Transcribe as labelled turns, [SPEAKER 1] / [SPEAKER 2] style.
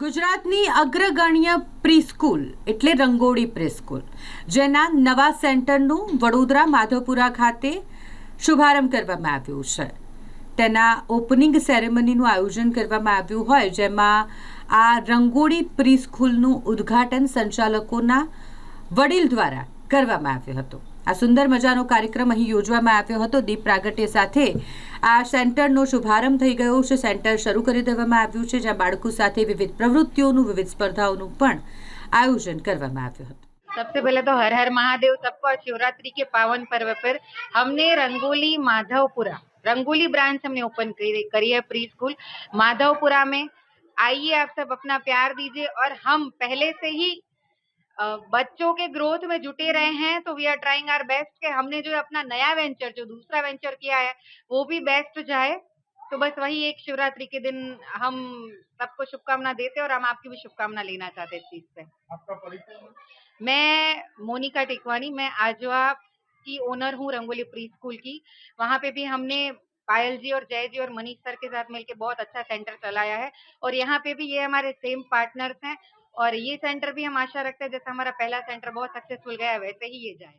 [SPEAKER 1] ગુજરાતની અગ્રગણ્ય પ્રીસ્કૂલ એટલે રંગોળી પ્રીસ્કૂલ, જેના નવા સેન્ટરનું વડોદરા માધવપુરા ખાતે શુભારંભ કરવામાં આવ્યું છે. તેના ઓપનિંગ સેરેમનીનું આયોજન કરવામાં આવ્યું હોય, જેમાં આ રંગોળી પ્રીસ્કૂલનું ઉદ્ઘાટન સંચાલકોના વડીલ દ્વારા કરવામાં આવ્યું હતું. આ સુંદર મજાનો કાર્યક્રમ અહીં યોજવામાં આવ્યો હતો દીપ પ્રાગટ્ય સાથે આ સેન્ટરનો શુભારંભ થઈ ગયો છે સેન્ટર શરૂ કરી દેવામાં આવ્યું છે જ્યાં બાળકો સાથે વિવિધ પ્રવૃત્તિઓનું વિવિધ સ્પર્ધાઓનું પણ આયોજન કરવામાં આવ્યું હતું
[SPEAKER 2] सबसे पहले तो हर हर महादेव सबको आज शिवरात्रि के पावन पर्व पर हमने रंगोली माधवपुरा रंगोली ब्रांच हमने ओपन करी करी है प्री स्कूल माधवपुरा में आइए आप सब अपना प्यार दीजिए और हम पहले से ही अ, बच्चों के ग्रोथ में जुटे रहे हैं। तो we are trying our best कि हमने जो अपना नया वेंचर जो दूसरा वेंचर किया है वो भी बेस्ट जाए। तो बस वही एक शिवरात्रि के दिन हम सबको शुभकामना देते हैं और हम आपकी भी शुभकामना लेना चाहते हैं इस चीज़ से।
[SPEAKER 3] आपका परिचय
[SPEAKER 2] मैं मोनिका टिकवानी मैं आजवा की ओनर हूँ रंगोली प्री स्कूल की। वहाँ पे भी हमने पायल जी और जय जी और मनीष सर के साथ मिलके बहुत अच्छा सेंटर चलाया है और यहाँ पे भी ये हमारे सेम पार्टनर्स हैं। और ये सेंटर भी हम आशा रखते हैं जैसे हमारा पहला सेंटर बहुत सक्सेसफुल गया है वैसे ही ये जाए